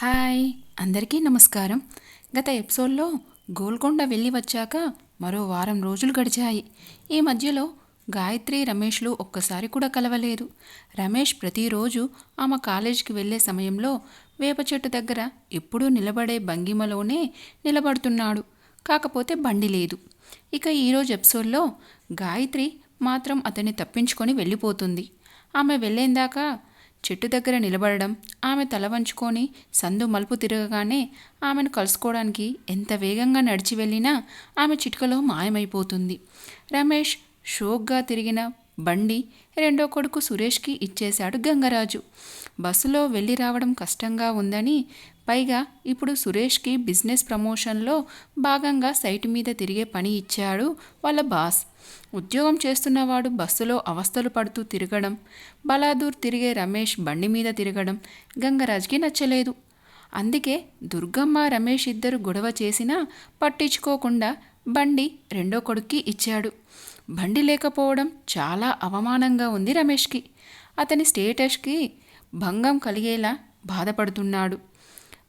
Hi అందరికీ నమస్కారం. గత ఎపిసోడ్లో గోల్కొండ వెళ్ళి వచ్చాక మరో వారం రోజులు గడిచాయి. ఈ మధ్యలో గాయత్రి రమేష్లు ఒక్కసారి కూడా కలవలేదు. రమేష్ ప్రతిరోజు ఆమె కాలేజీకి వెళ్ళే సమయంలో వేప చెట్టు దగ్గర ఎప్పుడూ నిలబడే భంగిమలోనే నిలబడుతున్నాడు. కాకపోతే బండి లేదు. ఇక ఈరోజు ఎపిసోడ్లో గాయత్రి మాత్రం అతన్ని తప్పించుకొని వెళ్ళిపోతుంది. ఆమె వెళ్ళేందాకా చెట్టు దగ్గర నిలబడడం ఆమె తల వంచుకొని సందు మలుపు తిరగగానే ఆమెను కలుసుకోవడానికి ఎంత వేగంగా నడిచి వెళ్ళినా ఆమె చిటికలో మాయమైపోతుంది. రమేష్ షోక్గా తిరిగిన బండి రెండో కొడుకు సురేష్కి ఇచ్చేశాడు గంగరాజు. బస్సులో వెళ్ళి రావడం కష్టంగా ఉందని పైగా ఇప్పుడు సురేష్కి బిజినెస్ ప్రమోషన్లో భాగంగా సైట్ మీద తిరిగే పని ఇచ్చాడు వాళ్ళ బాస్. ఉద్యోగం చేస్తున్నవాడు బస్సులో అవస్థలు పడుతూ తిరగడం బలాదూర్ తిరిగే రమేష్ బండి మీద తిరగడం గంగరాజ్కి నచ్చలేదు. అందుకే దుర్గమ్మ రమేష్ ఇద్దరు గొడవ చేసినా పట్టించుకోకుండా బండి రెండో కొడుక్కి ఇచ్చాడు. బండి లేకపోవడం చాలా అవమానంగా ఉంది రమేష్కి. అతని స్టేటస్కి భంగం కలిగేలా బాధపడుతున్నాడు.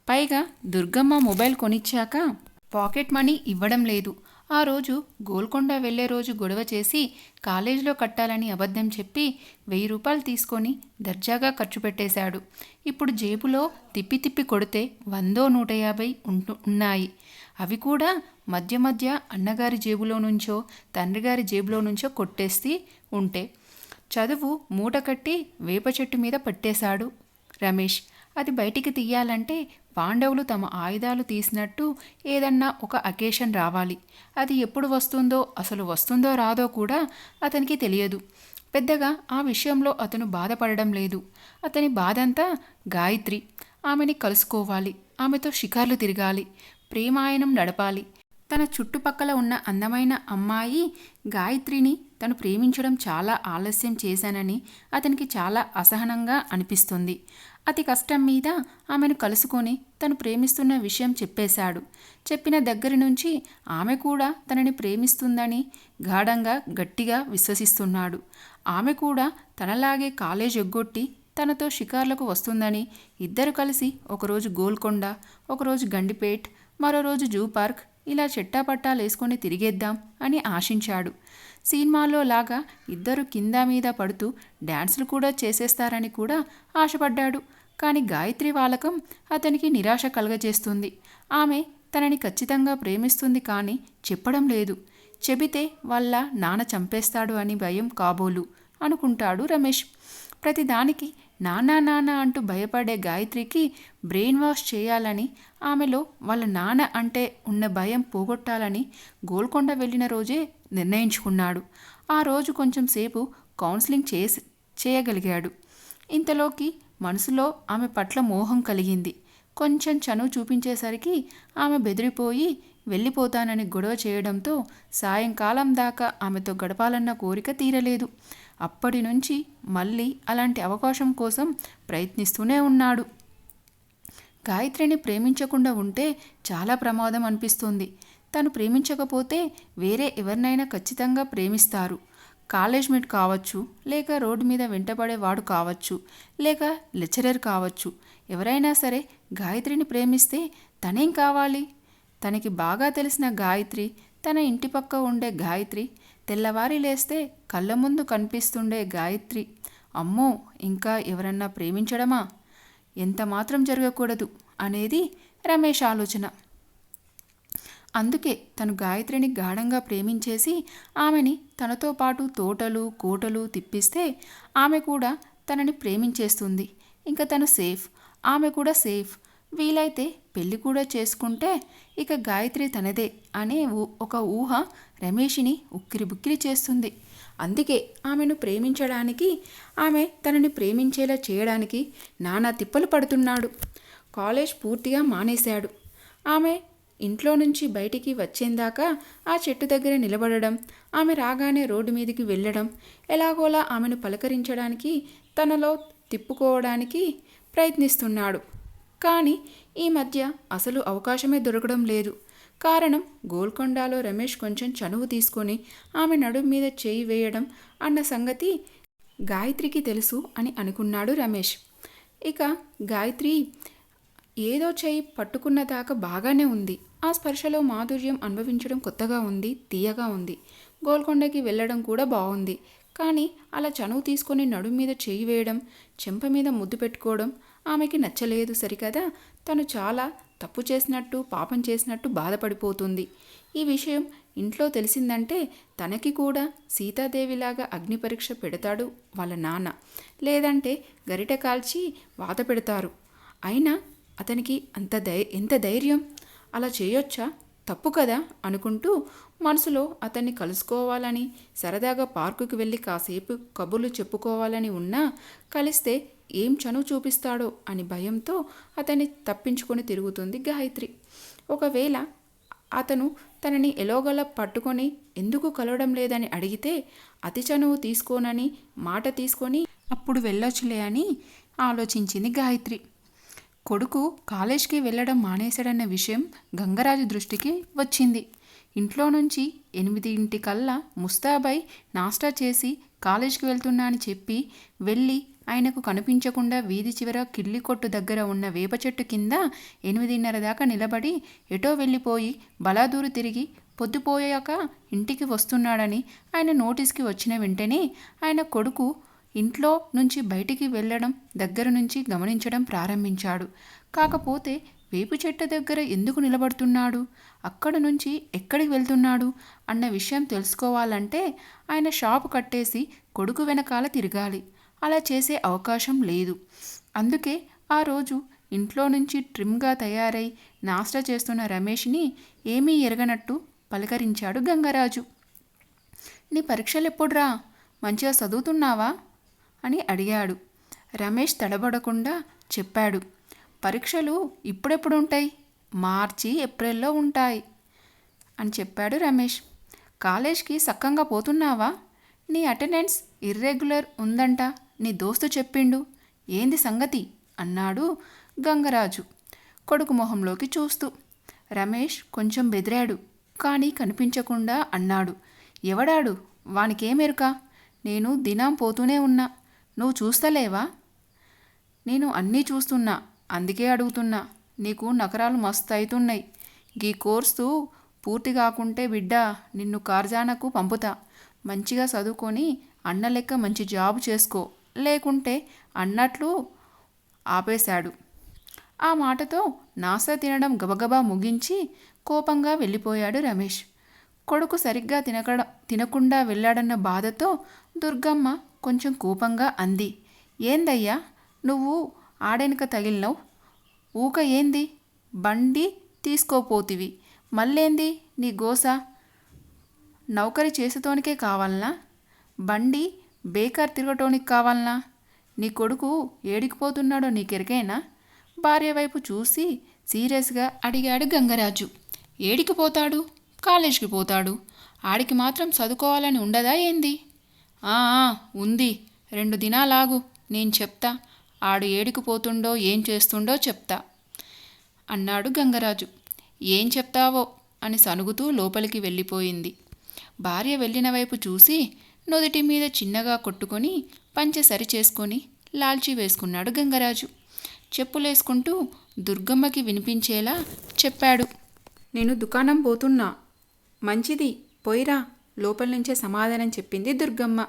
పైగా దుర్గమ్మ మొబైల్ కొనిచ్చాక పాకెట్ మనీ ఇవ్వడం లేదు. ఆ రోజు గోల్కొండ వెళ్ళే రోజు గొడవ చేసి కాలేజీలో కట్టాలని అబద్ధం చెప్పి వెయ్యి రూపాయలు తీసుకొని దర్జాగా ఖర్చు పెట్టేశాడు. ఇప్పుడు జేబులో తిప్పి తిప్పి కొడితే వందో నూట యాభై ఉంటు ఉన్నాయి. అవి కూడా మధ్య మధ్య అన్నగారి జేబులో నుంచో తండ్రిగారి జేబులో నుంచో కొట్టేసి ఉంటే చదువు మూట కట్టి వేప చెట్టు మీద పట్టేశాడు రమేష్. అది బయటికి తీయాలంటే పాండవులు తమ ఆయుధాలు తీసినట్టు ఏదన్నా ఒక అకేషన్ రావాలి. అది ఎప్పుడు వస్తుందో అసలు వస్తుందో రాదో కూడా అతనికి తెలియదు. పెద్దగా ఆ విషయంలో అతను బాధపడడం లేదు. అతని బాధంతా గాయత్రి. ఆమెని కలుసుకోవాలి. ఆమెతో షికార్లు తిరగాలి. ప్రేమాయణం నడపాలి. తన చుట్టుపక్కల ఉన్న అందమైన అమ్మాయి గాయత్రిని తను ప్రేమించడం చాలా ఆలస్యం చేశానని అతనికి చాలా అసహనంగా అనిపిస్తుంది. అతి కష్టం మీద ఆమెను కలుసుకొని తను ప్రేమిస్తున్న విషయం చెప్పేశాడు. చెప్పిన దగ్గర నుంచి ఆమె కూడా తనని ప్రేమిస్తుందని గాఢంగా గట్టిగా విశ్వసిస్తున్నాడు. ఆమె కూడా తనలాగే కాలేజ్ ఎగ్గొట్టి తనతో షికార్లకు వస్తుందని ఇద్దరు కలిసి ఒకరోజు గోల్కొండ ఒకరోజు గండిపేట్ మరో రోజు జూ పార్క్ ఇలా చెట్టాపట్టాలు వేసుకొని తిరిగేద్దాం అని ఆశించాడు. సినిమాలో లాగా ఇద్దరు కింద మీద పడుతూ డ్యాన్సులు కూడా చేసేస్తారని కూడా ఆశపడ్డాడు. కానీ గాయత్రి వాలకం అతనికి నిరాశ కలగజేస్తుంది. ఆమె తనని ఖచ్చితంగా ప్రేమిస్తుంది కానీ చెప్పడం లేదు. చెబితే వాళ్ళ నాన్న చంపేస్తాడు అని భయం కాబోలు అనుకుంటాడు రమేష్. ప్రతిదానికి నానా నాన్న అంటూ భయపడే గాయత్రికి బ్రెయిన్ వాష్ చేయాలని ఆమెలో వాళ్ళ నాన్న అంటే ఉన్న భయం పోగొట్టాలని గోల్కొండ వెళ్ళిన రోజే నిర్ణయించుకున్నాడు. ఆ రోజు కొంచెం సేపు కౌన్సిలింగ్ చేసి చేయగలిగాడు. ఇంతలోకి మనసులో ఆమె పట్ల మోహం కలిగింది. కొంచెం చనువు చూపించేసరికి ఆమె బెదిరిపోయి వెళ్ళిపోతానని గొడవ చేయడంతో సాయంకాలం దాకా ఆమెతో గడపాలన్న కోరిక తీరలేదు. అప్పటి నుంచి మళ్ళీ అలాంటి అవకాశం కోసం ప్రయత్నిస్తూనే ఉన్నాడు. గాయత్రిని ప్రేమించకుండా ఉంటే చాలా ప్రమాదం అనిపిస్తుంది. తను ప్రేమించకపోతే వేరే ఎవరినైనా ఖచ్చితంగా ప్రేమిస్తారు. కాలేజ్ మేట్ కావచ్చు లేక రోడ్డు మీద వెంటబడేవాడు కావచ్చు లేక లెక్చరర్ కావచ్చు. ఎవరైనా సరే గాయత్రిని ప్రేమిస్తే తనేం కావాలి? తనకి బాగా తెలిసిన గాయత్రి తన ఇంటి పక్క ఉండే గాయత్రి తెల్లవారి లేస్తే కళ్ళ ముందు కనిపిస్తుండే గాయత్రి అమ్మో ఇంకా ఎవరన్నా ప్రేమించడమా? ఎంత మాత్రం జరగకూడదు అనేది రమేష్ ఆలోచన. అందుకే తను గాయత్రిని గాఢంగా ప్రేమించేసి ఆమెని తనతో పాటు తోటలు కోటలు తిప్పిస్తే ఆమె కూడా తనని ప్రేమించేస్తుంది. ఇంకా తను సేఫ్ ఆమె కూడా సేఫ్. వీలైతే పెళ్ళి కూడా చేసుకుంటే ఇక గాయత్రి తనదే అనే ఒక ఊహ రమేష్ని ఉక్కిరి బుక్కిరి చేస్తుంది. అందుకే ఆమెను ప్రేమించడానికి ఆమె తనని ప్రేమించేలా చేయడానికి నానా తిప్పలు పడుతున్నాడు. కాలేజ్ పూర్తిగా మానేశాడు. ఆమె ఇంట్లో నుంచి బయటికి వచ్చేందాకా ఆ చెట్టు దగ్గర నిలబడడం ఆమె రాగానే రోడ్డు మీదకి వెళ్ళడం ఎలాగోలా ఆమెను పలకరించడానికి తనలో తిప్పుకోవడానికి ప్రయత్నిస్తున్నాడు. కానీ ఈ మధ్య అసలు అవకాశమే దొరకడం లేదు. కారణం గోల్కొండలో రమేష్ కొంచెం చనువు తీసుకొని ఆమె నడుము మీద చేయి వేయడం అన్న సంగతి గాయత్రికి తెలుసు అని అనుకున్నాడు రమేష్. ఇక గాయత్రి ఏదో చేయి పట్టుకున్న దాకా బాగానే ఉంది. ఆ స్పర్శలో మాధుర్యం అనుభవించడం కొత్తగా ఉంది తీయగా ఉంది. గోల్కొండకి వెళ్ళడం కూడా బాగుంది. కానీ అలా చనువు తీసుకొని నడుం మీద చేయి వేయడం చెంప మీద ముద్దు పెట్టుకోవడం ఆమెకి నచ్చలేదు సరికదా. తను చాలా తప్పు చేసినట్టు పాపం చేసినట్టు బాధపడిపోతుంది. ఈ విషయం ఇంట్లో తెలిసిందంటే తనకి కూడా సీతాదేవిలాగా అగ్ని పరీక్ష పెడతాడు వాళ్ళ నాన్న. లేదంటే గరిట కాల్చి వాత పెడతారు. అయినా అతనికి అంత ధై ఎంత ధైర్యం? అలా చేయొచ్చా? తప్పు కదా అనుకుంటూ మనసులో అతన్ని కలుసుకోవాలని సరదాగా పార్కుకి వెళ్ళి కాసేపు కబుర్లు చెప్పుకోవాలని ఉన్నా కలిస్తే ఏం చనువు చూపిస్తాడో అని భయంతో అతన్ని తప్పించుకొని తిరుగుతుంది గాయత్రి. ఒకవేళ అతను తనని ఎలోగల పట్టుకొని ఎందుకు కలవడం లేదని అడిగితే అతి చనువు తీసుకోనని మాట తీసుకొని అప్పుడు వెళ్ళొచ్చులే అని ఆలోచించింది గాయత్రి. కొడుకు కాలేజ్కి వెళ్ళడం మానేశాడన్న విషయం గంగరాజు దృష్టికి వచ్చింది. ఇంట్లో నుంచి ఎనిమిదింటికల్లా ముస్తాబై నాస్టా చేసి కాలేజ్కి వెళ్తున్నా అని చెప్పి వెళ్ళి ఆయనకు కనిపించకుండా వీధి చివర కిల్లి కొట్టు దగ్గర ఉన్న వేప చెట్టు కింద ఎనిమిదిన్నర దాకా నిలబడి ఎటో వెళ్ళిపోయి బలాదూరు తిరిగి పొద్దుపోయాక ఇంటికి వస్తున్నాడని ఆయన నోటీస్కి వచ్చిన వెంటనే ఆయన కొడుకు ఇంట్లో నుంచి బయటికి వెళ్ళడం దగ్గర నుంచి గమనించడం ప్రారంభించాడు. కాకపోతే వేపు చెట్టు దగ్గర ఎందుకు నిలబడుతున్నాడు? అక్కడ నుంచి ఎక్కడికి వెళ్తున్నాడు? అన్న విషయం తెలుసుకోవాలంటే ఆయన షాపు కట్టేసి కొడుకు వెనకాల తిరగాలి. అలా చేసే అవకాశం లేదు. అందుకే ఆ రోజు ఇంట్లో నుంచి ట్రిమ్గా తయారై నాస్టా చేస్తున్న రమేష్ని ఏమీ ఎరగనట్టు పలకరించాడు గంగరాజు. నీ పరీక్షలు ఎప్పుడురా? మంచిగా చదువుతున్నావా? అని అడిగాడు. రమేష్ తడబడకుండా చెప్పాడు. పరీక్షలు ఇప్పుడెప్పుడు ఉంటాయి మార్చి ఏప్రిల్లో ఉంటాయి అని చెప్పాడు రమేష్. కాలేజ్కి సక్కంగా పోతున్నావా? నీ అటెండెన్స్ ఇర్రెగ్యులర్ ఉందంట. నీ దోస్తు చెప్పిండు. ఏంది సంగతి? అన్నాడు గంగరాజు కొడుకు మొహంలోకి చూస్తూ. రమేష్ కొంచెం బెదిరాడు. కానీ కనిపించకుండా అన్నాడు. ఎవడాడు? వానికేమెరుక నేను దినం పోతూనే ఉన్నా. నువ్వు చూస్తలేవా? నేను అన్నీ చూస్తున్నా అందుకే అడుగుతున్నా. నీకు నకరాలు మస్తు అవుతున్నాయి గీ కోర్సు పూర్తి కాకుంటే బిడ్డ నిన్ను కార్జానకు పంపుతా. మంచిగా చదువుకొని అన్న లెక్క మంచి జాబ్ చేసుకో. లేకుంటే అన్నట్లు ఆపేశాడు. ఆ మాటతో నాస తినడం గబగబా ముగించి కోపంగా వెళ్ళిపోయాడు రమేష్. కొడుకు సరిగ్గా తినకడ తినకుండా వెళ్ళాడన్న బాధతో దుర్గమ్మ కొంచెం కోపంగా అంది. ఏందయ్యా నువ్వు ఆడెనక తగిలినవు? ఊక ఏంది? బండి తీసుకోపోతివి. మళ్ళేంది? నీ గోస? నౌకరి చేసేతోనికే కావాలనా? బండి బేకార్ తిరగటోనికి కావాలనా? నీ కొడుకు ఏడికిపోతున్నాడో నీకెరికైనా భార్య వైపు చూసి సీరియస్గా అడిగాడు గంగరాజు. ఏడికి పోతాడు? కాలేజీకి పోతాడు? ఆడికి మాత్రం చదువుకోవాలని ఉండదా ఏంది? ఉంది. రెండు దినాలాగు నేను చెప్తా. ఆడు ఏడికి పోతుండో ఏం చేస్తుండో చెప్తా. అన్నాడు గంగరాజు. ఏం చెప్తావో అని సనుగుతూ లోపలికి వెళ్ళిపోయింది. భార్య వెళ్ళిన వైపు చూసి నుదుటి మీద చిన్నగా కొట్టుకొని పంచె సరి చేసుకొని లాల్చీ వేసుకున్నాడు గంగరాజు. చెప్పులేసుకుంటూ దుర్గమ్మకి వినిపించేలా చెప్పాడు. నేను దుకాణం పోతున్నా. మంచిది. పోయిరా. లోపల నుంచే సమాధానం చెప్పింది దుర్గమ్మ.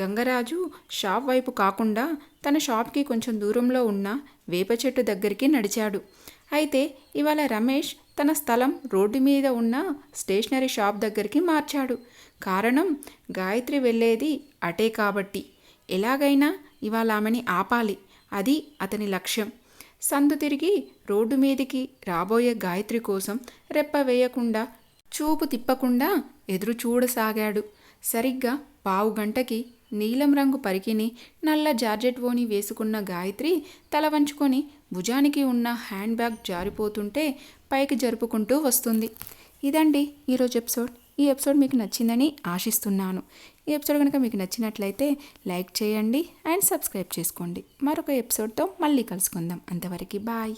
గంగరాజు షాప్ వైపు కాకుండా తన షాప్కి కొంచెం దూరంలో ఉన్న వేప చెట్టు దగ్గరికి నడిచాడు. అయితే ఇవాళ రమేష్ తన స్థలం రోడ్డు మీద ఉన్న స్టేషనరీ షాప్ దగ్గరికి మార్చాడు. కారణం గాయత్రి వెళ్ళేది అటే కాబట్టి. ఎలాగైనా ఇవాళ ఆమెని ఆపాలి. అది అతని లక్ష్యం. సందు తిరిగి రోడ్డు మీదికి రాబోయే గాయత్రి కోసం రెప్ప వేయకుండా చూపు తిప్పకుండా ఎదురు చూడసాగాడు సరిగ్గా పావు గంటకి నీలం రంగు పరికిని నల్ల జార్జెట్ ఓని వేసుకున్న గాయత్రి తల వంచుకొని భుజానికి ఉన్న హ్యాండ్ బ్యాగ్ జారిపోతుంటే పైకి జరుపుకుంటూ వస్తుంది. ఇదండి ఈరోజు ఎపిసోడ్. ఈ ఎపిసోడ్ మీకు నచ్చిందని ఆశిస్తున్నాను. ఈ ఎపిసోడ్ కనుక మీకు నచ్చినట్లయితే లైక్ చేయండి అండ్ సబ్స్క్రైబ్ చేసుకోండి. మరొక ఎపిసోడ్తో మళ్ళీ కలుసుకుందాం. అంతవరకు బాయ్.